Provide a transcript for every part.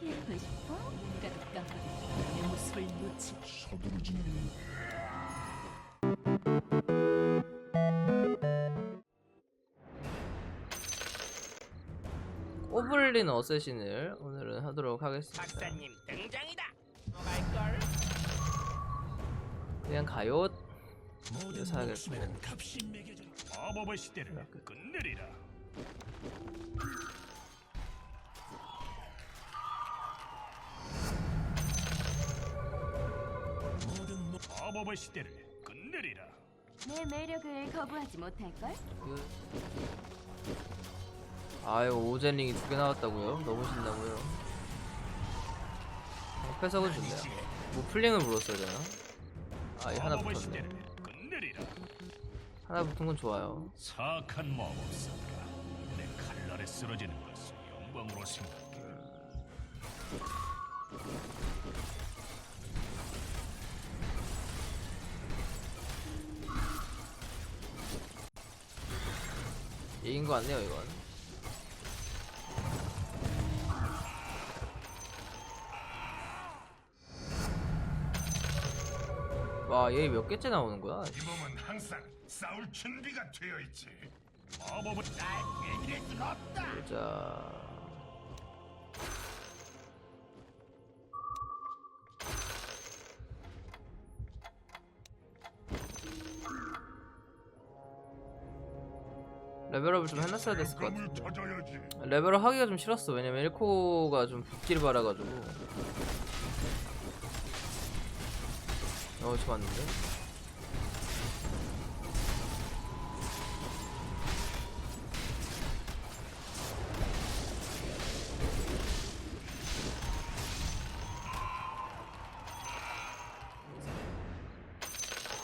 피하고 싶어? 깜빡 내 모습을 놓치 서두르지는 오블린 어쌔신을 오늘은 하도록 하겠습니다. 박사님 등장이다. 갈걸? 그냥 가요. 모든 사야겠고. 값이 매겨져 마법의 시대를 끝내리라 마법의 시대를 끝내리라 내 매력을 거부하지 못할걸? 아유 오젠링이 두 개 나왔다고요? 너무 신나고요. 어, 패석은 좋네요. 뭐 플링을 물었어야 되나? 아이 하나 마법의 붙었네. 시대를 끝내리라 하나 붙은 건 좋아요. 사악한 마법사들아 내 칼날에 쓰러지는 것을 영광으로 생각해 이긴 거 같네요 이건. 와얘 몇 개째 나오는 거야? 이 몸은 항상 싸울 준비가 되어 있지. 마법은 날 수가 없다. 보자. 레벨업을 좀 해놨어야 됐을 것 같은데. 레벨업 하기가 좀 싫었어 왜냐면 1코가 좀 붓기를 바라가지고 어 좋았는데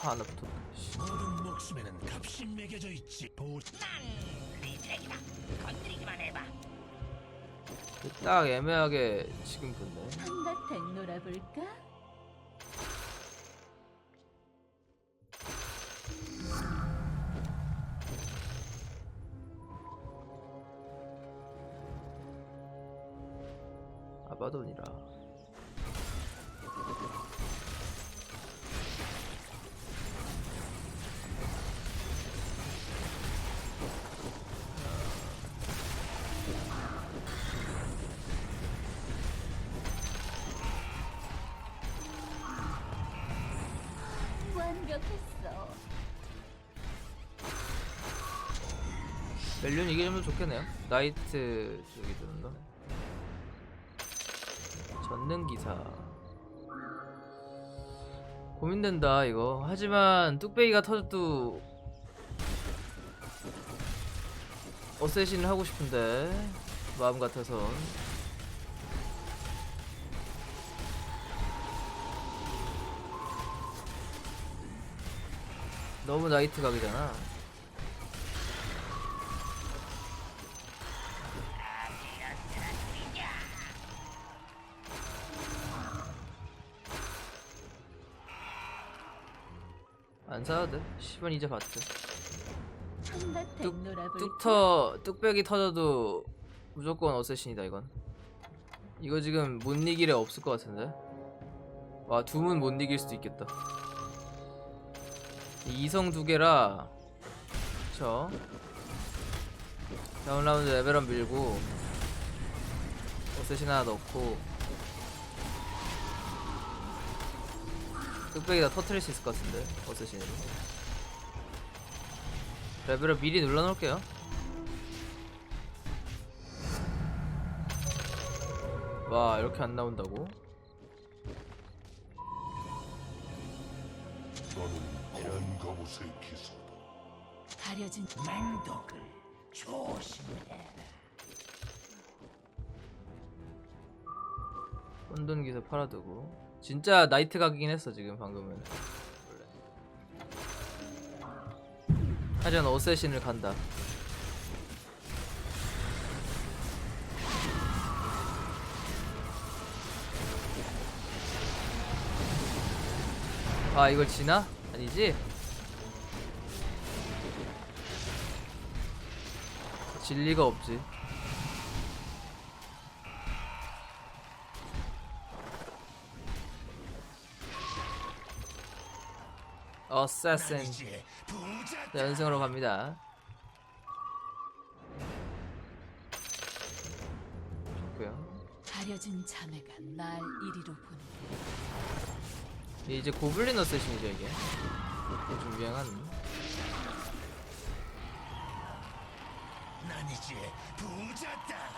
아, 하나 붙었다 씨. 모든 목숨에는 값이 매겨져 있지. 보 난 딱 애매하게 지금 붙네 한바탕 놀아볼까? 아바돈이라 멜륜 이기면 좋겠네요. 나이트 쪽이 드는 거 전능 기사. 고민된다 이거. 하지만 뚝배기가 터져도 어쌔신을 하고 싶은데 마음 같아선 너무 나이트 각이잖아 안돼 10원 이제 한바탕 뚝-? 뚝터 뚝배기 터져도 무조건 어쌔신이다 이건. 이거 지금 못 이길 애 없을 것 같은데? 와 둠은 못 이길 수도 있겠다. 이성 두 개라 그쵸 다음 라운드 레벨업 밀고 어쌔신 하나 넣고 뚝배기 다 터트릴 수 있을 것 같은데 어쌔신으로 레벨업 미리 눌러놓을게요 와 이렇게 안 나온다고? 너는 이런 검옷의 기사다. 가려진 맹독을 조심해. 혼돈 기사 팔아두고 진짜 나이트 각이긴 했어 지금 방금은. 하지만 어쌔신을 간다 아 이걸 지나? 아니지? 질 리가 없지 이제 부자 연승으로 갑니다. 좋고요. 가려진 자매가 날 이리로 보내. 이게 이제 고블린 어쌔신이죠 이게. 요즘 유행한. 난 이제 부자다.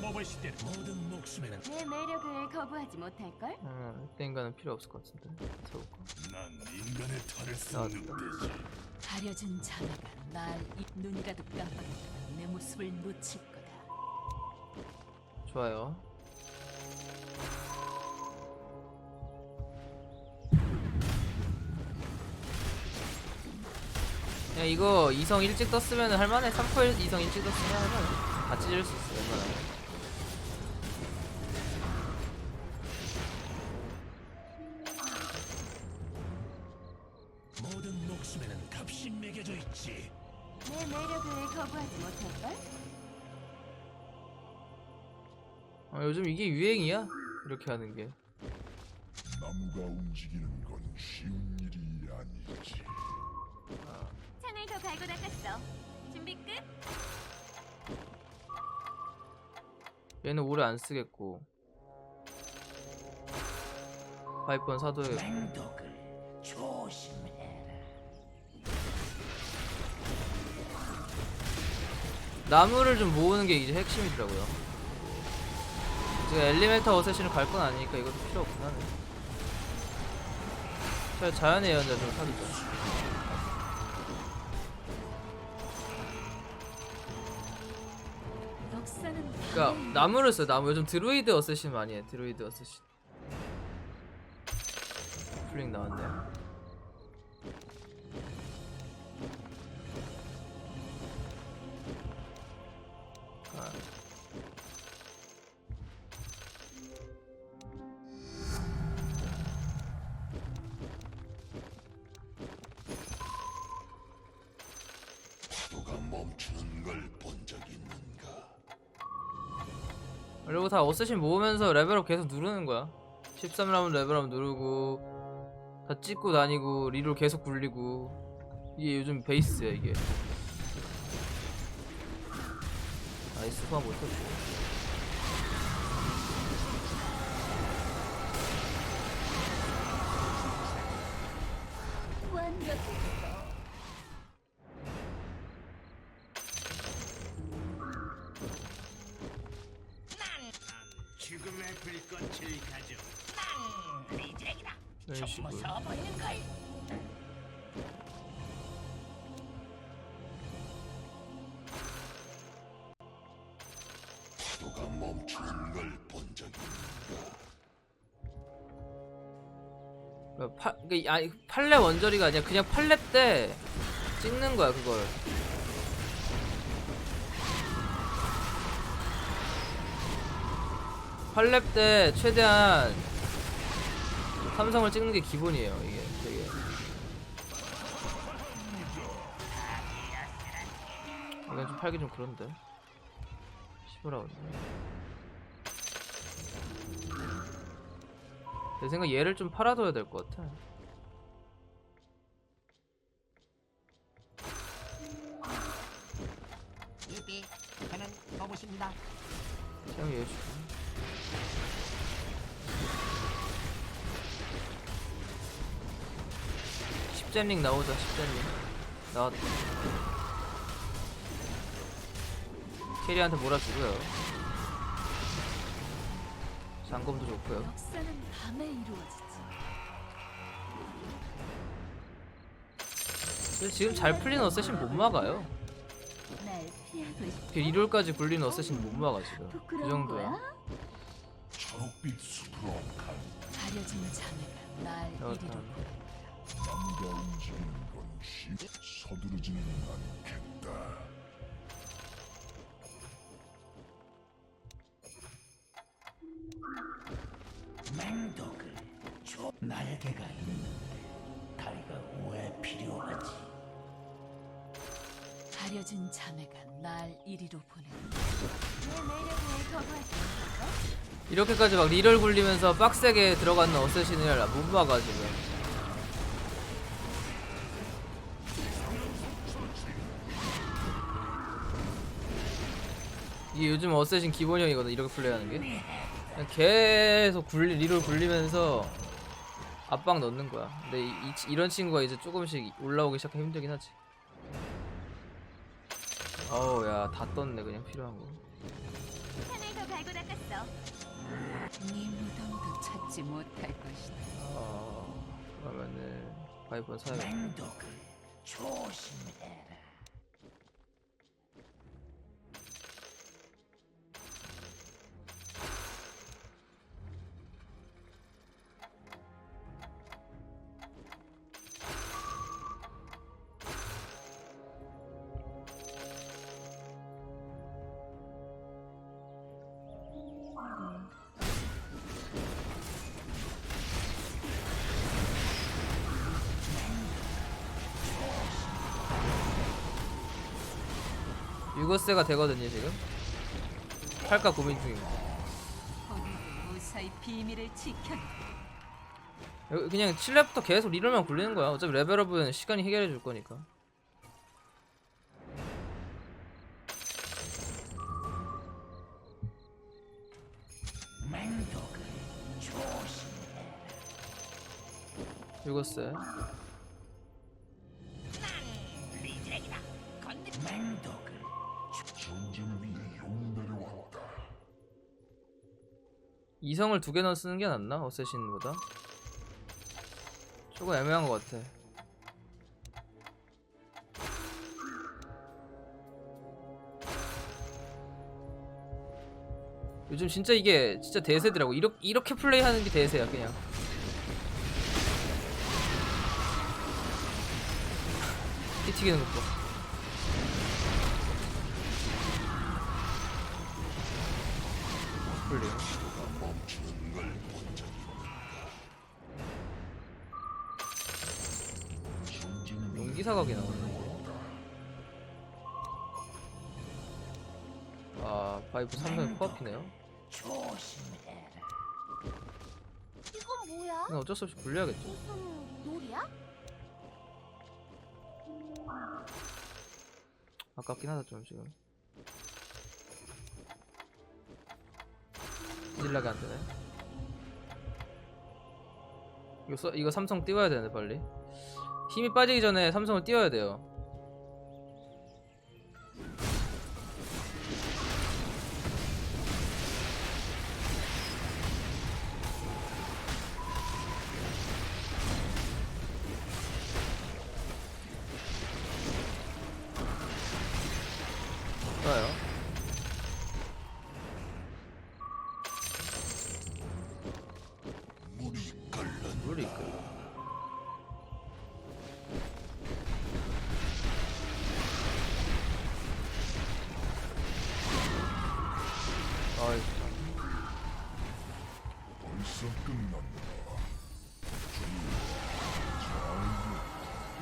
마법의 시대 모든 목숨에는 내 매력을 거부하지 못할걸? 음, 인간은 필요 없을 것 같은데. 세우고. 난 인간의 털을 나왔다. 썩는 듯이 가려진 자매가 날 이... 눈이라도 깜빡이면 내 모습을 놓칠 거다. 좋아요. 야 이거 이성 일찍 떴으면 할만해 3코일 이성 일찍 떴으면 할만해 다 찢을 수 있어 웬만하면 이렇게 하는 게 나무가 움직이는 건 쉬운 일이 아니지. 창을 더 갈고 닦았어. 준비 끝? 얘는 오래 안 쓰겠고 파이폰 사도에 맹독을 조심해라. 나무를 좀 모으는 게 이제 핵심이더라고요 제가 엘리멘터 어쌔신을 갈 건 아니니까 이것도 필요 없긴 하네. 자, 자연의 예언자 좀 역사는 그니까 나무를 써요. 나무. 요즘 드루이드 어쌔신 많이 해. 드루이드 어쌔신. 플링 나왔네요 그리고 다 어쌔신 모으면서 레벨업 계속 누르는 거야. 13라면 레벨업 누르고 다 찍고 다니고 리롤 계속 굴리고. 이게 요즘 베이스야 이게. 나이스 소화 못했고 죽음의 불꽃을 가져. 난 리잭이다. 이런 식으로 접어버리는 걸. 파도가 멈추는 걸 본적 있는가? 그러니까 파, 그러니까 아니 팔레 원저리가 아니라 그냥 팔레 때 찍는 거야 그걸 팔렙 때 최대한 삼성을 찍는 게 기본이에요 이게 되게. 이건 좀 팔기 좀 그런데. 근데 내 생각 얘를 좀 팔아둬야 될 것 같아 10잼링 나오자 10잼링 나왔다. 캐리한테 몰아주고요. 장검도 좋고요. 역사는 밤에 근데 지금 잘 풀린 어쌔신 못 막아요. 1월까지 굴린 어쌔신 못 막아 지금. 그 정도야. 초록빛 숲으로 가려진 자매가 날 이리로 서두르지는 않겠다. 맹독을 조 날개가 있는데 다리가 왜 필요하지? 가려진 자매가 날 이리로 보내. 내 매력을 거부하지? 이렇게까지 막 리럴 굴리면서 빡세게 들어가는 어쌔신을 못 막아 지금 이게 요즘 어쌔신 기본형이거든 이렇게 플레이하는 게. 그냥 계속 굴리, 리롤 굴리면서 압박 넣는 거야. 근데 이, 이, 이런 친구가 이제 조금씩 올라오기 시작하면 힘들긴 하지. 어우 야다 떴네 그냥 필요한 거 산을 더 갈고 닦았어. 네 무덤도 찾지 못할 것이다. 어, 그러면은 사야겠다. 맹독을 조심해 라. 유거세가 되거든요 지금. 할까 고민 중입니다. 무사히 비밀을 그냥 7렙부터 계속 리롤만 굴리는 거야. 어차피 레벨업은 시간이 해결해 줄 거니까. 유거세 맹독 이성을 두 개나 쓰는 게 낫나? 어쌔신보다? 조금 애매한 것 같아. 요즘 진짜 이게 진짜 대세더라고. 이렇게, 이렇게 플레이하는 게 대세야 그냥. 피 튀기는 것도. 플레이 기 사각이 나오네. 아, 바이브 삼성이 코앞이네요. 조심해라. 이건 뭐야? 그냥 어쩔 수 없이 굴려야겠죠. 무슨 놀이야? 아깝긴 하다 좀 지금. 딜라게 안 되네. 이거 써, 이거 삼성 띄워야 되는데 빨리. 힘이 빠지기 전에 삼성을 띄워야 돼요.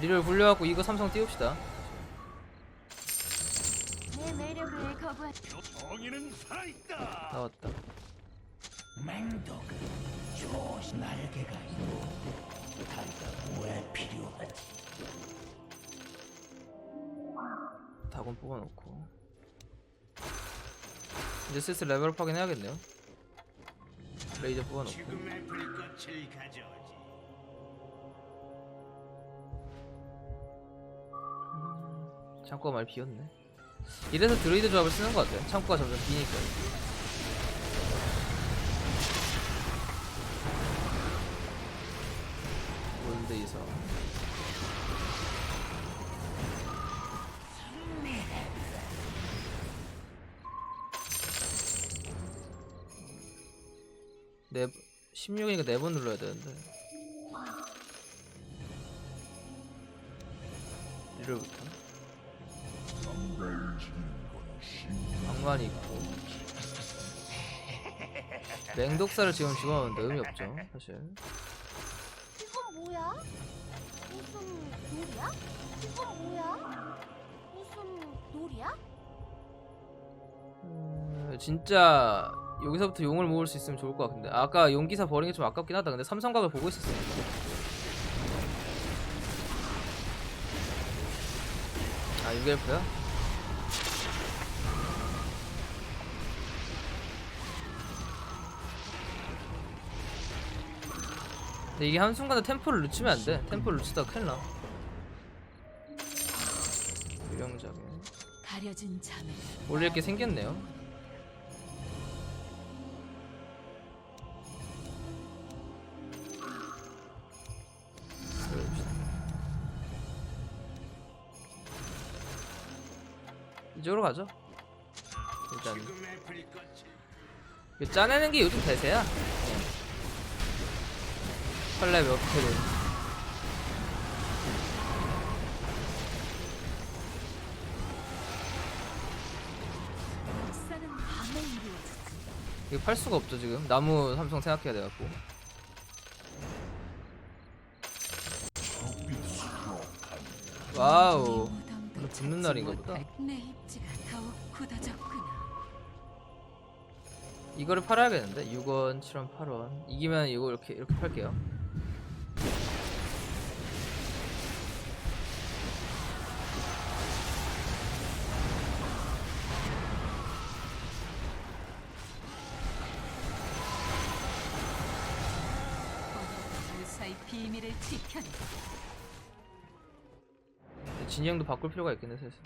리를 굴려갖고 이거 삼성 띄웁시다. 내 매력을 정의는 살아있다. 나왔다. 날개가 왜 필요하지? 다곤 뽑아놓고. 이제 슬슬 레벨업 하긴 해야겠네요. 레이저 뽑아놓고. 지금의 불꽃을 가져 창고가 많이 비었네. 이래서 드루이드 조합을 쓰는 것 같아요. 창고가 점점 비니까. 골드 이성. 네, 16이니까 4번 눌러야 되는데. 리를부터. 신. 방관이 있고 맹독사를 지금 집어넣는데 의미 없죠 사실 이건 뭐야? 무슨 놀이야? 이건 뭐야? 무슨 놀이야? 음, 진짜 여기서부터 용을 모을 수 있으면 좋을 것 같은데 아까 용기사 버린 게 좀 아깝긴 하다 근데 삼성각을 보고 있었어 아 6엘프야? 근데 이게 한순간에 템포를 늦추면 안 돼. 템포를 늦추다가 큰일 나. 유령작에. 가려진 자매가 올릴 게 생겼네요. 이쪽으로 가죠. 일단. 짜내는 게 요즘 대세야 역사는 밤에 이루어지지. 이거 팔 수가 없죠 지금. 나무 삼성 생각해야 돼갖고. 와우. 오늘 붙는 날인가 보다. 이거를 팔아야겠는데? 6원 7원 8원. 이기면 이거 이렇게 이렇게 팔게요 진이 형도 바꿀 필요가 있겠네 슬슬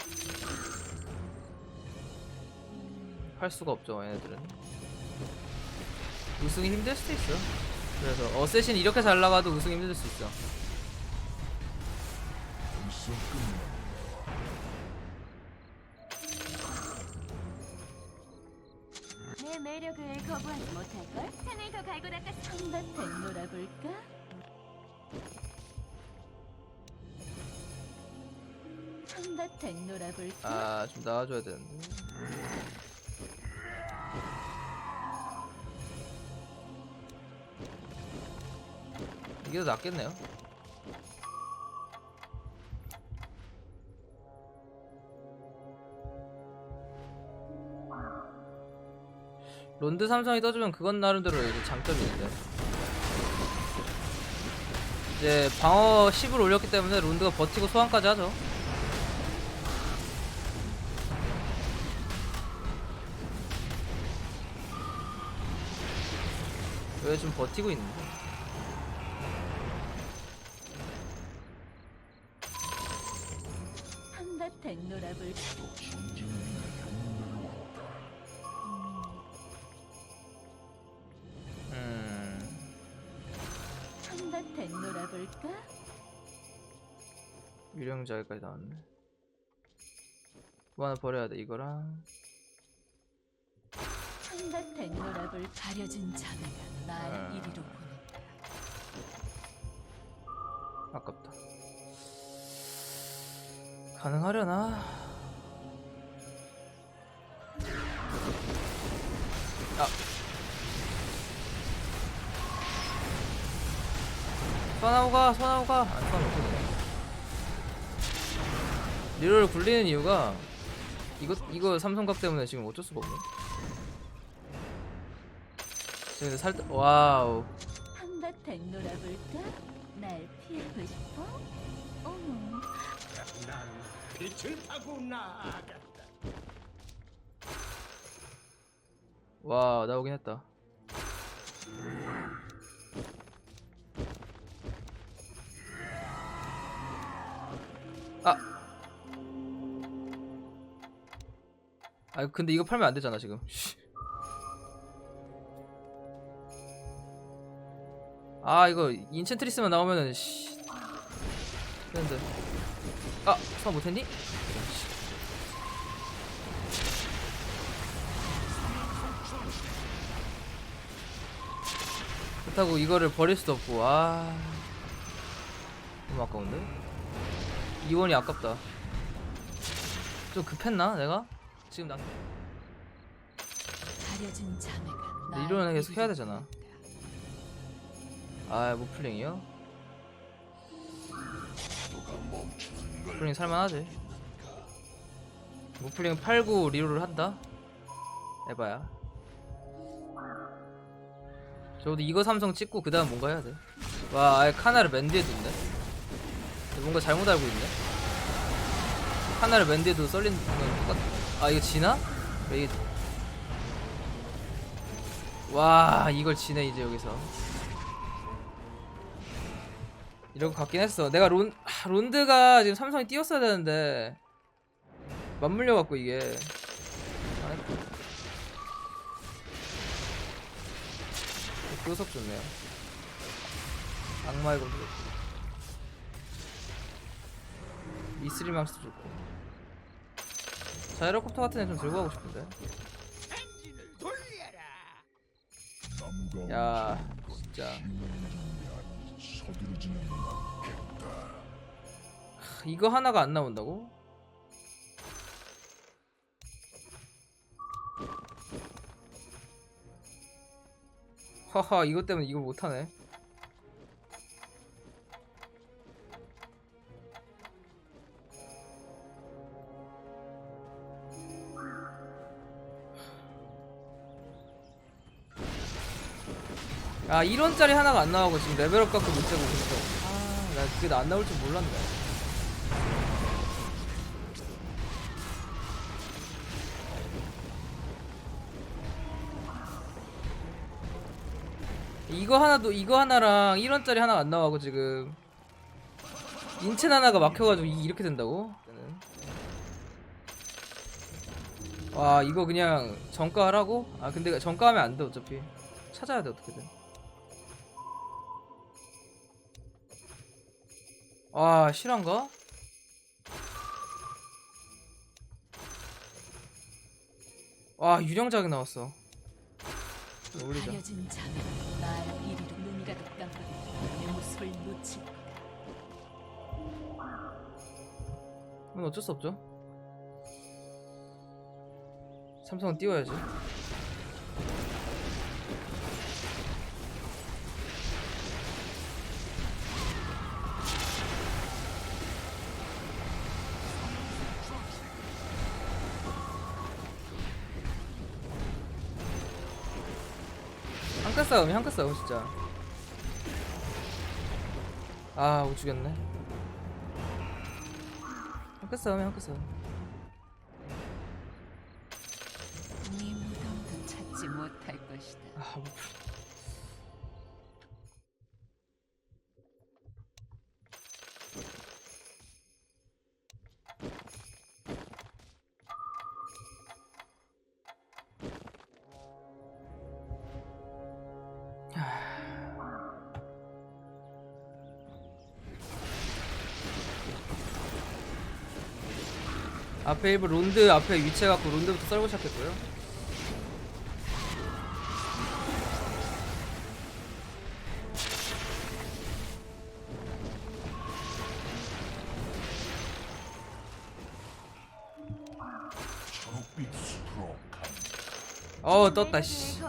팔 수가 없죠 얘네들은 우승이 힘들 수도 있어 그래서 어쌔신 이렇게 잘 나가도 우승 힘들 수 있어 내 매력을 거부하지 못할걸? 산을 더 갈고 닦았어. 한바탕 놀아볼까? 한바탕 놀아볼까? 아 좀 나와줘야 되는데 이게 더 낫겠네요 론드 삼성이 떠주면 그건 나름대로 장점이 있는데 이제 방어 10을 올렸기 때문에 론드가 버티고 소환까지 하죠 왜 좀 버티고 있는데? 유령자기까지 나왔네. 뭐 하나 버려야 돼 이거랑 한바탕 놀아볼 가려진 자매가 날 아. 이리로 보낸다. 아깝다. 가능하려나? 아. 소나무가 소나무가 안 소나무 리로를 굴리는 이유가 이거 이거 삼성각 때문에 지금 어쩔 수가 없네. 지금 살 와우 한바탕 놀아볼까? 날 피하고 싶어? 어머, 난 빛을 타고 나아간다. 와 나오긴 했다. 아. 아 근데 이거 팔면 안 되잖아 지금. 씨. 아 이거 인챈트리스만 나오면은 씨. 근데 아 소화 못했니? 그렇다고 이거를 버릴 수도 없고 아 너무 아까운데 2원이 아깝다 좀 급했나 내가? 지금 나 가려진 자매가 근데 날 이러면 계속 해야 되잖아. 아 무플링이요? 무플링 살만하지 무플링 팔고 리로를 한다? 에바야 저도 이거 삼성 찍고 그 다음 뭔가 해야 돼. 와, 아예 카나를 맨디에 뒀네. 뭔가 잘못 알고 있네. 카나를 맨디에도 썰린 건 똑같. 아 이거 지나? 왜 이게... 와, 이걸 지네 이제 여기서. 이러고 갔긴 했어. 내가 론 하, 론드가 지금 삼성이 뛰었어야 되는데 맞물려 갖고 이게. 교섭 좋네요. 악마의 검도 좋고. 이스리망스도 좋고. 자이로콥터 같은 애 좀 들고 가고 싶은데. 야, 진짜. 하, 이거 하나가 안 나온다고? 하하, 이것 때문에 이걸 못하네. 아 1원짜리 하나가 안 나오고 지금 레벨업 갖고 못 되고 있어 아나 그게 안 나올 줄 몰랐네. 이거 하나도 이거 하나랑 1원짜리 하나가 안 나와고 지금. 인챈 하나가 막혀가지고 이- 이렇게 된다고? 와 이거 그냥 정가하라고? 아 근데 정가하면 안 돼 어차피. 찾아야 돼 어떻게든 아 실한가? 와 유령작이 나왔어. 올리자 가려진 이리로 눈이 가득 깜빡이고 내 모습을 거다. 그건 어쩔 수 없죠. 삼성은 띄워야지 한끗 싸움이 한끗 싸움 진짜. 아 못 죽였네. 한끗 싸움이 한끗 싸움 앞에 일부 론드 앞에 위치해 갖고 론드부터 썰고 시작했고요. 초록빛 숲으로 간다. 어 떴다 씨.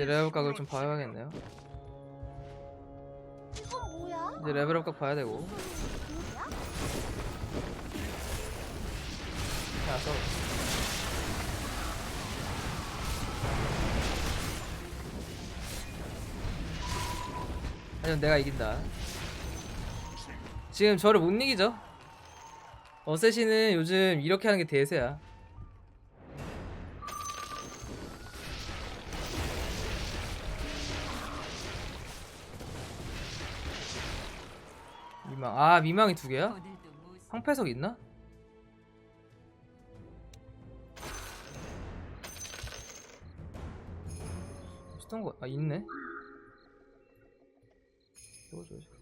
이제 레벨업 각을 좀 봐야겠네요. 이제 레벨업 각 봐야 되고. 자, 써. 하지만 내가 이긴다. 지금 저를 못 이기죠? 어쌔신은 요즘 이렇게 하는 게 대세야. 미망. 아, 미망이 두 개야? 황패석 있나? 있던 거, 아, 있네. 이거 줘야지.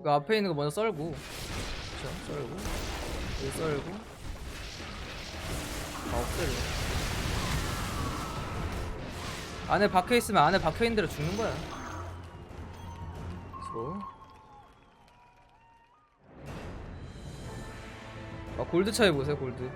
이거 앞에 있는 거 먼저 썰고. 그쵸? 썰고. 여기 썰고. 아 없애려. 안에 박혀있으면 안에 박혀있는 대로 죽는 거야. 소. 아 골드 차이 보세요 골드